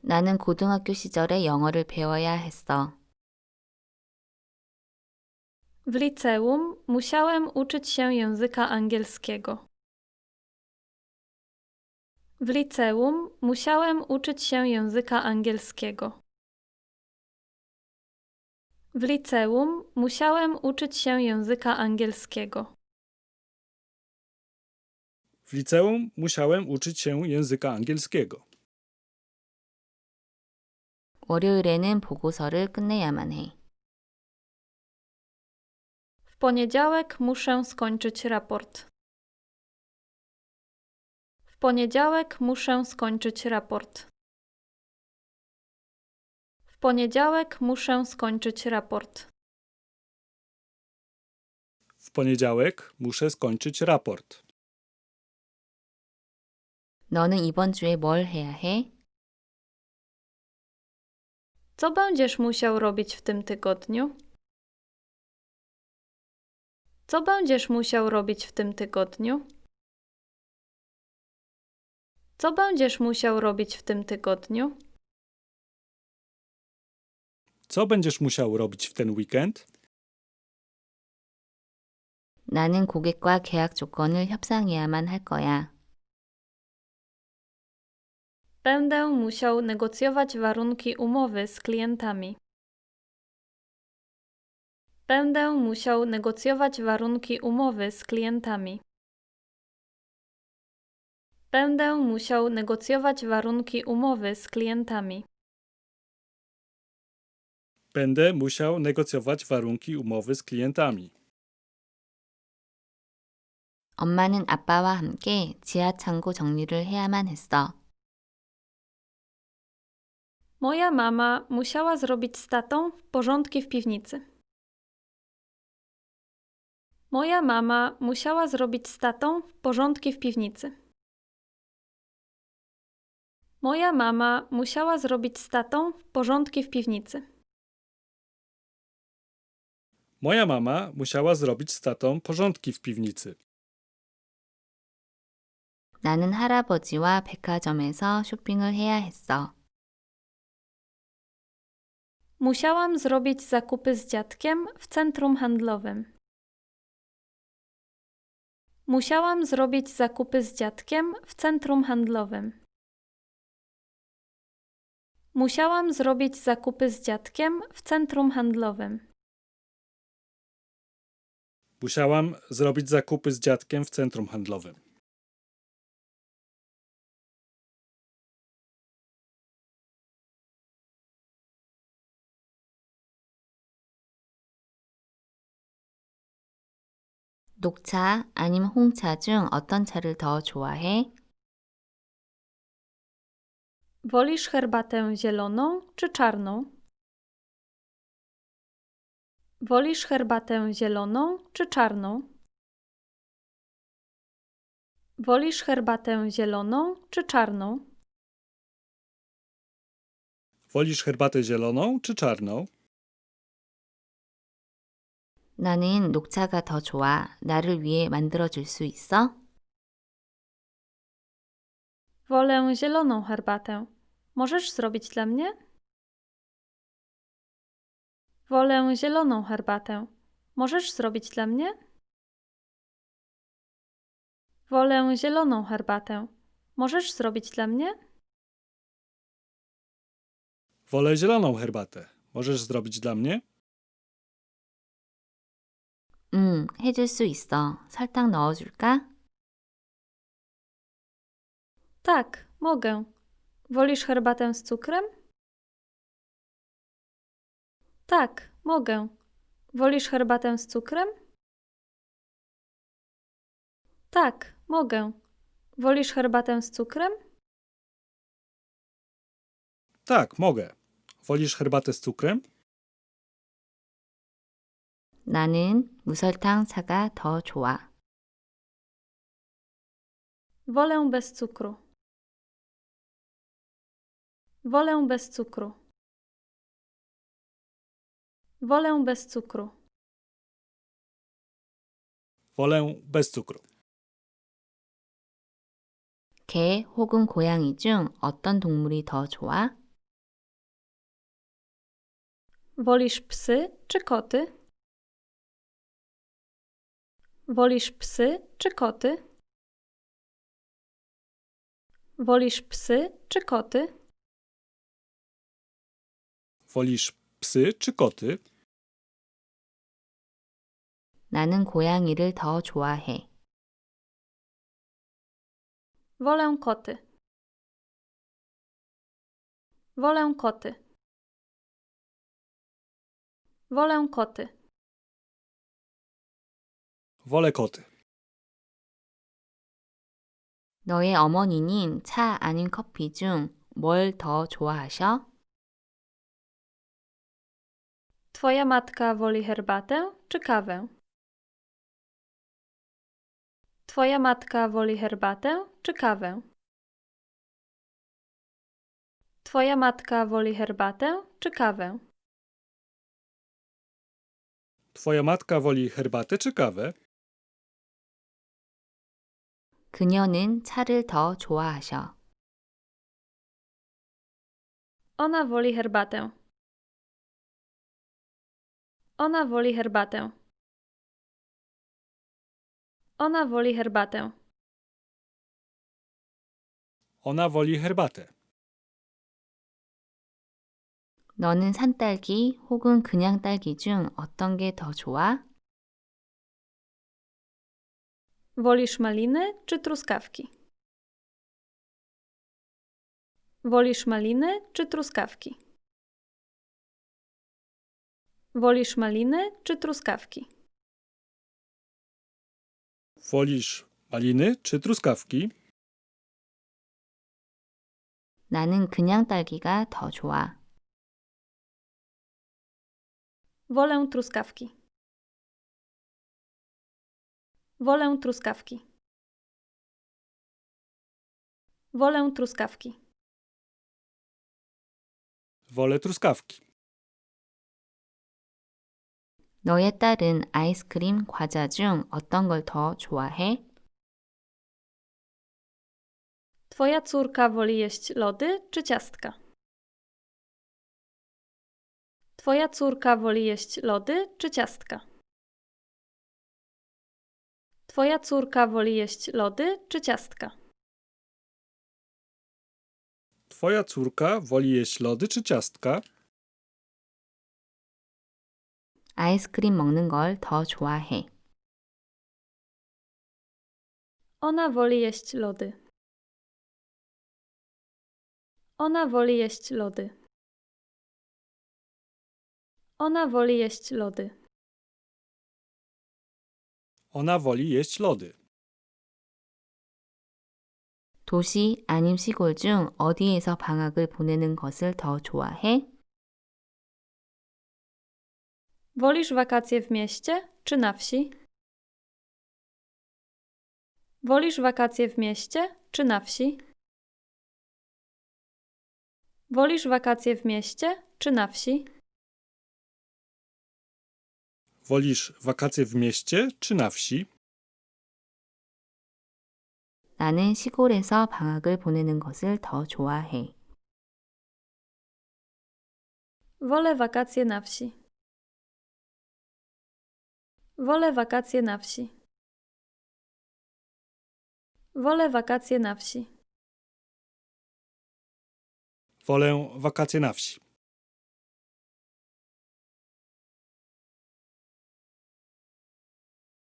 나는 고등학교 시절에 영어를 배워야 했어. W liceum musiałem uczyć się języka angielskiego. W liceum musiałem uczyć się języka angielskiego. W liceum musiałem uczyć się języka angielskiego. W liceum musiałem uczyć się języka angielskiego. 월요일에는 보고서를 끝내야만 해. W poniedziałek muszę skończyć raport. W poniedziałek muszę skończyć raport. W poniedziałek muszę skończyć raport. W poniedziałek muszę skończyć raport. 너는 이번 주에 뭘 해야 해? Co będziesz musiał robić w tym tygodniu? Co będziesz musiał robić w tym tygodniu? Co będziesz musiał robić w tym tygodniu? Co będziesz musiał robić w ten weekend? 나는 고객과 계약 조건을 협상해야만 할 거야. Będę musiał negocjować warunki umowy z klientami. Będę musiał negocjować warunki umowy z klientami. Będę musiał negocjować warunki umowy z klientami. Będę musiał negocjować warunki umowy z klientami. 엄마는 아빠와 함께 지하 창고 정리를 해야만 했어. Moja mama musiała zrobić z tatą porządki w piwnicy. Moja mama musiała zrobić z tatą porządki w piwnicy. Moja mama musiała zrobić z tatą porządki w piwnicy. Moja mama musiała zrobić z tatą porządki w piwnicy. 나는 할아버지와 백화점에서 쇼핑을 해야 했어. Musiałam zrobić zakupy z dziadkiem w centrum handlowym. Musiałam zrobić zakupy z dziadkiem w centrum handlowym. Musiałam zrobić zakupy z dziadkiem w centrum handlowym. Musiałam zrobić zakupy z dziadkiem w centrum handlowym. 녹차 아니면 홍차 중 어떤 차를 더 좋아해? Wolisz herbatę zieloną czy czarną? Wolisz herbatę zieloną czy czarną? Wolisz herbatę zieloną czy czarną? Wolisz herbatę zieloną czy czarną? 나는 녹차가 더 좋아. 나를 위해 만들어줄 수 있어? Wolę zieloną herbatę. Możesz zrobić dla mnie? Wolę zieloną herbatę. Możesz zrobić dla mnie? Wolę zieloną herbatę. Możesz zrobić dla mnie? Wolę zieloną herbatę. Możesz zrobić dla mnie? 응, 해줄 수 있어. 설탕 넣어줄까? Tak, mogę. Wolisz herbatę z cukrem? Tak, mogę. Wolisz herbatę z cukrem? Tak, mogę. Wolisz herbatę z cukrem? Tak, mogę. Wolisz herbatę z cukrem? 나는 무설탕 차가 더 좋아. Wolę bez cukru. Wolę bez cukru. Wolę bez cukru. Wolę bez cukru. 개 혹은 고양이 중 어떤 동물이 더 좋아? Wolisz psy czy koty? Wolisz psy czy koty? Wolisz psy czy koty? Wolisz psy czy koty? 나는 고양이를 더 좋아해. Wolę koty. Wolę koty. Wolę koty. Wolę koty. 너의 어머니는 차 아닌 커피 중 뭘 더 좋아하셔? Twoja matka woli herbatę czy kawę? Twoja matka woli herbatę czy kawę? Twoja matka woli herbatę czy kawę? Twoja matka woli herbatę czy kawę? 그녀는 차를 더 좋아하셔. Ona woli herbatę. Ona woli herbatę. Ona woli herbatę. Ona woli herbatę. 너는 산딸기 혹은 그냥 딸기 중 어떤 게 더 좋아? Wolisz maliny czy truskawki? Wolisz maliny czy truskawki? Wolisz maliny czy truskawki? Wolisz maliny czy truskawki? 나는 그냥 딸기가 더 좋아. Wolę truskawki. Wolę truskawki. Wolę truskawki. Wolę truskawki. 너의 딸은 아이스크림, 과자 중 어떤 걸 더 좋아해? Twoja córka woli jeść lody czy ciastka? Twoja córka woli jeść lody czy ciastka? Twoja córka woli jeść lody czy ciastka? Twoja córka woli jeść lody czy ciastka? 아이스크림 먹는 걸 더 좋아해. Ona woli jeść lody. Ona woli jeść lody. Ona woli jeść lody. Ona woli jeść lody. 도시 아님 시골 중 어디에서 방학을 보내는 것을 더 좋아해? Wolisz wakacje w mieście czy na wsi? Wolisz wakacje w mieście czy na wsi? Wolisz wakacje w mieście czy na wsi? Wolisz wakacje w mieście czy na wsi? 나는 시골에서 방학을 보내는 것을 더 좋아해. Wolę wakacje na wsi. Wolę wakacje na wsi. Wolę wakacje na wsi. Wolę wakacje na wsi.